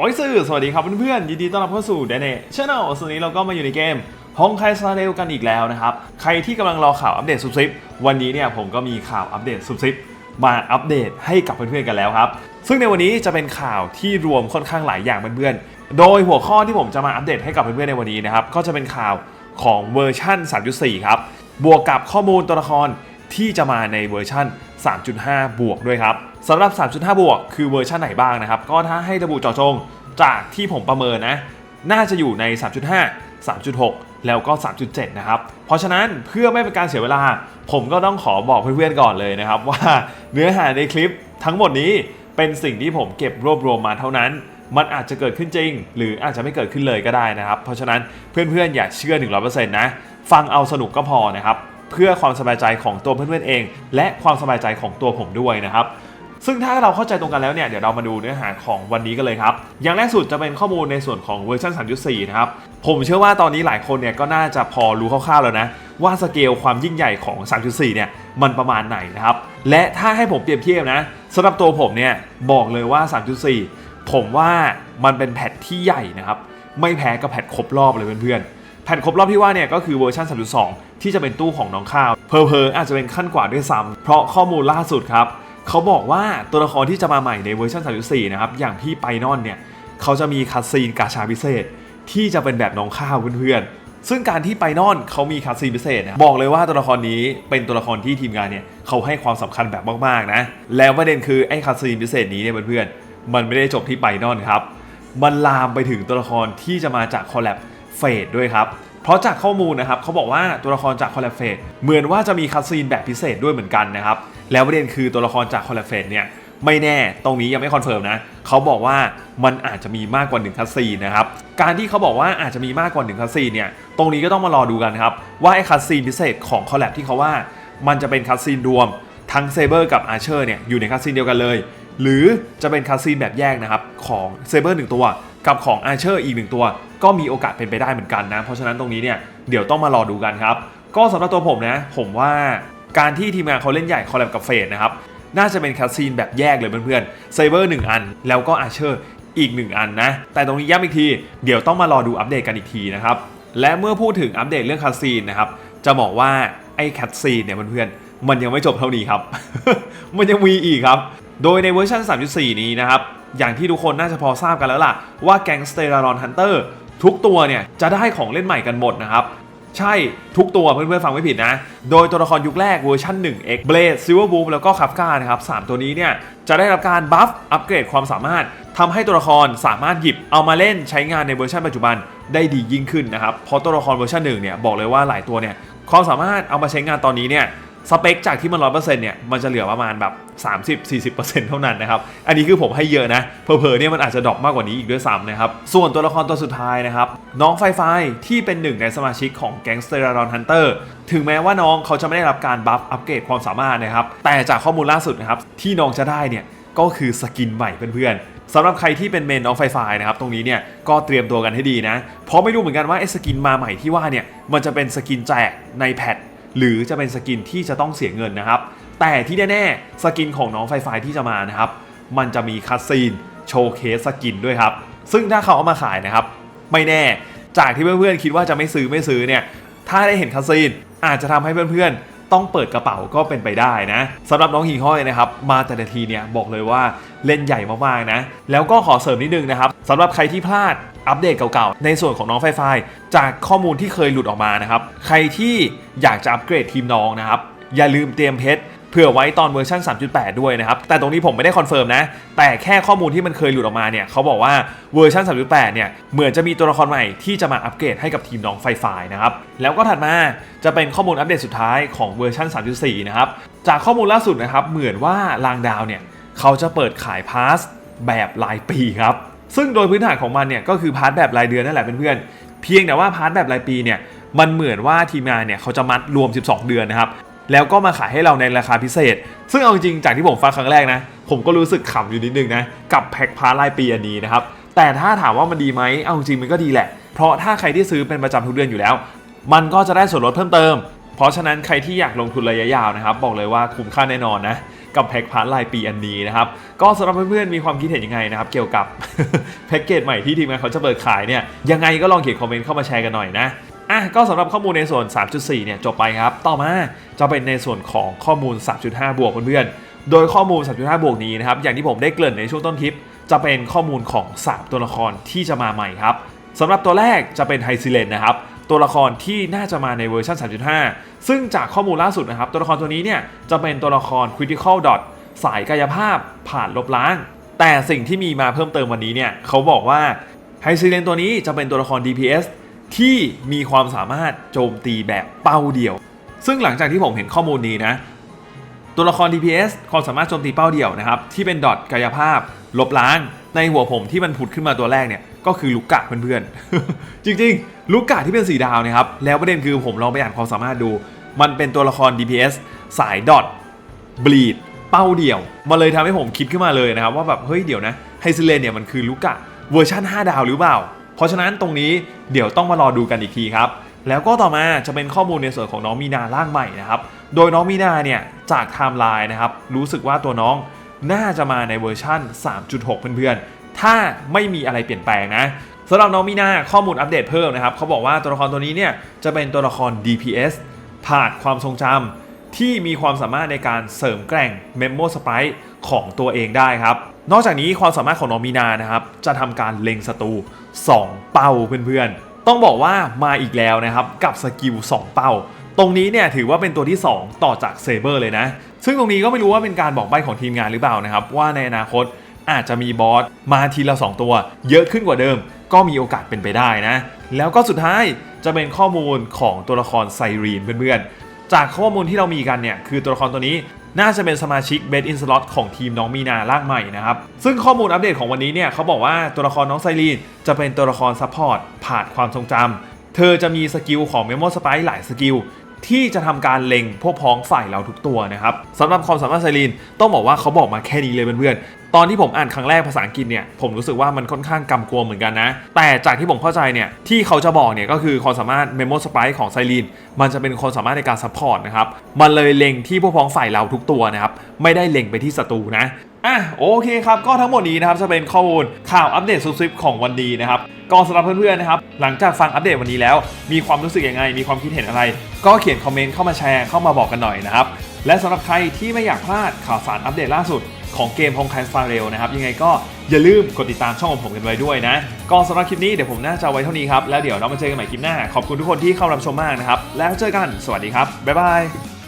โอ้ยสื่อสวัสดีครับเพื่อนๆยินดีต้อนรับเข้าสู่เดนเน่ช n น l ส่วนนี้เราก็มาอยู่ในเกมฮองไคซาเรลกันอีกแล้วนะครับ ใครที่กำลังรอข่าวอัปเดตซุบซิปวันนี้เนี่ยผมก็มีข่าวอัปเดตซุบซิปมาอัปเดตให้กับเพื่อนๆกันแล้วครับ ซึ่งในวันนี้จะเป็นข่าวที่รวมค่อนข้างหลายอย่างเพื่อนๆ โดยหัวข้อที่ผมจะมาอัปเดตให้กับเพื่อนๆในวันนี้นะครับก็จะเป็นข่าวของเวอร์ชั่น 3.4 ครับบวกกับข้อมูลตัวละครที่จะมาในเวอร์ชั่น 3.5 บวกด้วยครับ สำหรับ 3.5 บวก คือเวอร์ชันไหนบ้างนะครับ ก็ถ้าให้ระบุเจาะจงจากที่ผมประเมินนะ น่าจะอยู่ใน 3.5 3.6 แล้วก็ 3.7 นะครับ เพราะฉะนั้นเพื่อไม่เป็นการเสียเวลา ผมก็ต้องขอบอกเพื่อนๆก่อนเลยนะครับ ว่าเนื้อหาในคลิปทั้งหมดนี้เป็นสิ่งที่ผมเก็บรวบรวมมาเท่านั้น มันอาจจะเกิดขึ้นจริง หรืออาจจะไม่เกิดขึ้นเลยก็ได้นะครับ เพราะฉะนั้นเพื่อนๆอย่าเชื่อ 100%นะ ฟังเอาสนุกก็พอนะครับ เพื่อความสบายใจของตัวเพื่อนๆเอง และความสบายใจของตัวผมด้วยนะครับ ซึ่งถ้าเราเข้าใจตรงกันแล้วเนี่ยเดี๋ยวเรามาดูเนื้อหาของวันนี้กันเลยครับ อย่างแรกสุดจะเป็นข้อมูลในส่วนของเวอร์ชัน3.4 นะครับ ผมเชื่อว่าตอนนี้หลายคนเนี่ยก็น่าจะพอรู้คร่าวๆแล้วนะ ว่าสเกลความยิ่งใหญ่ของ 3.4 เนี่ยมันประมาณไหนนะครับ และถ้าให้ผมเปรียบเทียบนะสำหรับตัวผมเนี่ยบอกเลยว่า 3.4 ผมว่ามันเป็นแพทที่ใหญ่นะครับไม่แพ้กับแพทครบรอบเลยเพื่อนๆแผ่นครบรอบที่ว่าเนี่ยก็คือเวอร์ชัน3.2 ที่จะเป็นตู้ของน้องข้าวเพอเพออาจจะเป็นขั้นกว่าด้วยซ้ำเพราะข้อมูลล่าสุดครับ เขาบอกว่าตัวละครที่จะมาใหม่ในเวอร์ชัน3.4 นะครับ อย่างพี่ไปนอนเนี่ย เขาจะมีคัสซีนกาชาพิเศษ ที่จะเป็นแบบน้องข้าวเพื่อนๆ ซึ่งการที่ไปนอนเขามีคัสซีนพิเศษนะบอกเลยว่าตัวละครนี้เป็นตัวละครที่ทีมงานเนี่ยเขาให้ความสำคัญแบบมากๆนะ แล้วประเด็นคือไอ้คัสซีนพิเศษนี้เนี่ยเพื่อนๆ มันไม่ได้จบที่ไปนอนครับ มันลามไปถึงตัวละครที่จะมาจากคอลแลบเฟดด้วยครับเพราะจากข้อมูลนะครับเขาบอกว่าตัวละครจากคอลแลบเฟดเหมือนว่าจะมีคัสซีนแบบพิเศษด้วยเหมือนกันนะครับ แล้วประเด็นคือตัวละครจากคอลแลเฟดเนี่ยไม่แน่ตรงนี้ยังไม่คอนเฟิร์มนะเขาบอกว่ามันอาจจะมีมากกว่า1คัสซีนะครับการที่เขาบอกว่าอาจจะมีมากกว่า1คัสซีเนี่ยตรงนี้ก็ต้องมารอดูกันครับว่าไอ้คัสซีนพิเศษของคอลแลบที่เขาว่า มันจะเป็นคัสซีนรวมทั้งเซเบอร์กับอาร์เชอร์เนี่ยอยู่ในคัสซีนเดียวกันเลย หรือจะเป็นคัสซีนแบบแยกนะครับของเซเบอร์หนึ่งตัว กับของอาร์เชอร์อีกหนึ่งตัว ก็มีโอกาสเป็นไปได้เหมือนกันนะ เพราะฉะนั้นตรงนี้เนี่ยเดี๋ยวต้องมารอดูกันครับ ก็สำหรับตัวผมนะ ผมว่า การที่ทีมงานเขาเล่นใหญ่คอลแลบกับเฟสนะครับน่าจะเป็นคัสซีนแบบแยกเลยเพื่อนๆเซเบอร์หนึ่งอัน แล้วก็อาเชอร์อีกหนึ่งอันนะ แต่ตรงนี้ย้ำอีกที เดี๋ยวต้องมารอดูอัปเดตกันอีกทีนะครับ และเมื่อพูดถึงอัปเดตเรื่องคัสซีนนะครับ จะบอกว่าไอ้คัสซีนเนี่ยเพื่อนๆมันยังไม่จบเท่านี้ครับ มันยังมีอีกครับ โดยในเวอร์ชัน3.4 นี้นะครับ อย่างที่ทุกคนน่าจะพอทราบกันแล้วล่ะ ว่าแก๊งสเตอรอนฮันเตอร์ทุกตัวเนี่ยจะได้ของเล่นใหม่กันหมดนะครับ ใช่ทุกตัวเพื่อนๆฟังไม่ผิดนะ โดยตัวละครยุคแรกเวอร์ชัน 1 X Blade Silver Boom แล้วก็คัฟกานะครับ3ตัวนี้เนี่ยจะได้รับการบัฟอัปเกรดความสามารถทำให้ตัวละครสามารถหยิบเอามาเล่นใช้งานในเวอร์ชันปัจจุบันได้ดียิ่งขึ้นนะครับเพราะตัวละครเวอร์ชันหนึ่งเนี่ยบอกเลยว่าหลายตัวเนี่ยความสามารถเอามาใช้งานตอนนี้เนี่ย สเปคจากที่มันร้อยเปอร์เซ็นต์เนี่ยมันจะเหลือประมาณแบบ 30-40%เท่านั้นนะครับ อันนี้คือผมให้เยอะนะเพอๆเนี่ยมันอาจจะดรอปมากกว่านี้อีกด้วยซ้ำนะครับ ส่วนตัวละครตัวสุดท้ายนะครับ น้องไฟไฟที่เป็นหนึ่งในสมาชิกของแก๊งสเตอร์รอนฮันเตอร์ถึงแม้ว่าน้องเขาจะไม่ได้รับการบัฟอัปเกรดความสามารถนะครับ แต่จากข้อมูลล่าสุดนะครับที่น้องจะได้เนี่ยก็คือสกินใหม่เพื่อนๆสำหรับใครที่เป็นเมนน้องไฟไฟนะครับ ตรงนี้เนี่ยก็เตรียมตัวกันให้ดีนะ เพราะไม่รู้เหมือนกันว่าไอ้สกินมาใหม่ที่ว่าเนี่ย มันจะเป็นสกินแจกในแพท หรือจะเป็นสกินที่จะต้องเสียเงินนะครับ แต่ที่แน่ๆสกินของน้องไฟไฟที่จะมานะครับ มันจะมีคัสซีนโชว์เคสสกินด้วยครับ ซึ่งถ้าเขาเอามาขายนะครับ ไม่แน่จากที่เพื่อนๆคิดว่าจะไม่ซื้อไม่ซื้อเนี่ยถ้าได้เห็นคัสซีนอาจจะทำให้เพื่อนๆ ต้องเปิดกระเป๋าก็เป็นไปได้นะสำหรับน้องหิ่งห้อยนะครับ มาแต่ละทีเนี่ยบอกเลยว่าเล่นใหญ่มากๆนะ แล้วก็ขอเสริมนิดนึงนะครับสำหรับใครที่พลาด อัปเดตเก่าๆ ในส่วนของน้องไฟไฟจากข้อมูลที่เคยหลุดออกมานะครับ ใครที่อยากจะอัปเกรดทีมน้องนะครับ อย่าลืมเตรียมเพชรเผื่อไว้ตอนเวอร์ชัน3.8 ด้วยนะครับ แต่ตรงนี้ผมไม่ได้คอนเฟิร์มนะ แต่แค่ข้อมูลที่มันเคยหลุดออกมาเนี่ยเขาบอกว่าเวอร์ชัน3.8 เนี่ย เหมือนจะมีตัวละครใหม่ที่จะมาอัปเกรดให้กับทีมน้องไฟไฟนะครับ แล้วก็ถัดมาจะเป็นข้อมูลอัปเดตสุดท้ายของเวอร์ชัน3.4 นะครับ จากข้อมูลล่าสุดนะครับ เหมือนว่าลางดาวเนี่ยเขาจะเปิดขายพาสแบบรายปีครับ ซึ่งโดยพื้นฐานของมันเนี่ยก็คือพาร์ทแบบรายเดือนนั่นแหละเพื่อนๆเพียงแต่ว่าพาร์ทแบบรายปีเนี่ยมันเหมือนว่าทีมงานเนี่ยเขาจะมัดรวม 12 เดือนนะครับแล้วก็มาขายให้เราในราคาพิเศษ ซึ่งเอาจริงจากที่ผมฟังครั้งแรกนะ ผมก็รู้สึกขำอยู่นิดนึงนะกับแพ็คพาร์ทรายปีอันนี้นะครับแต่ถ้าถามว่ามันดีไหมเอาจริงมันก็ดีแหละ เพราะถ้าใครที่ซื้อเป็นประจำทุกเดือนอยู่แล้ว มันก็จะได้ส่วนลดเพิ่มเติม เพราะฉะนั้นใครที่อยากลงทุนระยะยาวนะครับบอกเลยว่าคุ้มค่าแน่นอนนะ กับแพ็กพาร์ทรายปีอันนี้นะครับ ก็สำหรับเพื่อนๆมีความคิดเห็นยังไงนะครับ เกี่ยวกับแพ็กเกจใหม่ที่ทีมงานเขาจะเปิดขายเนี่ยยังไงก็ลองเขียนคอมเมนต์เข้ามาแชร์กันหน่อยนะอะก็สำหรับข้อมูลในส่วน 3.4 เนี่ยจบไปครับ ต่อมาจะเป็นในส่วนของข้อมูล 3.5 บวกเพื่อนๆ โดยข้อมูล 3.5 บวกนี้นะครับ อย่างที่ผมได้เกริ่นในช่วงต้นคลิป จะเป็นข้อมูลของ 3 ตัวละครที่จะมาใหม่ครับสำหรับตัวแรกจะเป็นไฮซิเลนนะครับ ตัวละครที่น่าจะมาในเวอร์ชัน3.5 ซึ่งจากข้อมูลล่าสุดนะครับ ตัวละครตัวนี้เนี่ยจะเป็นตัวละคร Critical Dot สายกายภาพผ่านลบล้าง แต่สิ่งที่มีมาเพิ่มเติมวันนี้เนี่ยเขาบอกว่าไฮซิเลนตัวนี้จะเป็นตัวละคร DPS ที่มีความสามารถโจมตีแบบเป้าเดียว ซึ่งหลังจากที่ผมเห็นข้อมูลนี้นะ ตัวละคร DPS ความสามารถโจมตีเป้าเดี่ยวนะครับ ที่เป็นดอทกายภาพ ลบล้าง ในหัวผมที่มันผุดขึ้นมาตัวแรกเนี่ย ก็คือลูกกะเพื่อนๆ จริงๆ ลูกกะที่เป็นสีดาวนะครับ แล้วประเด็นคือผมลองไปอ่านความสามารถดู มันเป็นตัวละคร DPS สายดอทบลีดเป้าเดี่ยว มาเลยทำให้ผมคิดขึ้นมาเลยนะครับ ว่าแบบเฮ้ยเดี๋ยวนะไฮซิเลนเนี่ยมันคือลูกกะเวอร์ชัน5 ดาวหรือเปล่า เพราะฉะนั้นตรงนี้เดี๋ยวต้องมารอดูกันอีกทีครับ แล้วก็ต่อมาจะเป็นข้อมูลในส่วนของน้องมีนาร่างใหม่นะครับ โดยน้องมีนาเนี่ยจากไทม์ไลน์นะครับรู้สึกว่าตัวน้องน่าจะมาในเวอร์ชั่น 3.6 เพื่อนๆ ถ้าไม่มีอะไรเปลี่ยนแปลงนะสำหรับน้องมีนาข้อมูลอัปเดตเพิ่มนะครับเขาบอกว่าตัวละครตัวนี้เนี่ยจะเป็นตัวละคร DPS ผ่านความทรงจำที่มีความสามารถในการเสริมแกร่ง Memo Sprite ของตัวเองได้ครับ นอกจากนี้ความสามารถของน้องมีนานะครับจะทำการเล็งศัตรู2 เป้าเพื่อนๆ ต้องบอกว่ามาอีกแล้วนะครับกับสกิล2 เป้า ตรงนี้เนี่ยถือว่าเป็นตัวที่ 2 ต่อจากเซเบอร์เลยนะ ซึ่งตรงนี้ก็ไม่รู้ว่าเป็นการบอกใบ้ของทีมงานหรือเปล่านะครับว่าในอนาคต อาจจะมีบอสมาทีละ 2 ตัว เยอะขึ้นกว่าเดิม ก็มีโอกาสเป็นไปได้นะ แล้วก็สุดท้ายจะเป็นข้อมูลของตัวละครไซรีนเพื่อนๆ จากข้อมูลที่เรามีกันเนี่ยคือตัวละครตัวนี้น่าจะเป็นสมาชิกเบ d อินสล็อตของทีมน้องมีนาร่างใหม่นะครับ ซึ่งข้อมูลอัปเดตของวันนี้เนี่ยเขาบอกว่าตัวละครน้องไซรีนจะเป็นตัวละครซัพพอร์ตผ่านความทรงจำเธอจะมีสกิลของเมมโมสไปหลายสกิล ที่จะทำการเล็งพวกพ้องฝ่ายเราทุกตัวนะครับสำหรับความสามารถไซรีนต้องบอกว่าเขาบอกมาแค่นี้เลยเพื่อนๆตอนที่ผมอ่านครั้งแรกภาษาอังกฤษเนี่ยผมรู้สึกว่ามันค่อนข้างกำกวมเหมือนกันนะ แต่จากที่ผมเข้าใจเนี่ยที่เขาจะบอกเนี่ยก็คือความสามารถ Memo Sprite ของไซรีนมันจะเป็นความสามารถในการซัพพอร์ตนะครับมันเลยเล็งที่พวกพ้องฝ่ายเราทุกตัวนะครับไม่ได้เล็งไปที่ศัตรูนะ อะโอเคครับ ก็ทั้งหมดนี้นะครับจะเป็นข้อมูลข่าวอัปเดตซุปซิปของวันดีนะครับก็สำหรับเพื่อนๆนะครับหลังจากฟังอัปเดตวันนี้แล้ว มีความรู้สึกยังไง มีความคิดเห็นอะไร ก็เขียนคอมเมนต์เข้ามาแชร์เข้ามาบอกกันหน่อยนะครับและสำหรับใครที่ไม่อยากพลาดข่าวสารอัปเดตล่าสุดของเกม Home c a s t File นะครับยังไงก็อย่าลืมกดติดตามช่องของผมกันไว้ด้วยนะ ก็สำหรับคลิปนี้เดี๋ยวผมน่าจะไว้เท่านี้ครับ แล้วเดี๋ยวเรามาเจอกันใหม่คลิปหน้า ขอบคุณทุกคนที่เข้ารับชมมากนะครับ แล้วเจอกันสวัสดีครับ บ๊ายบาย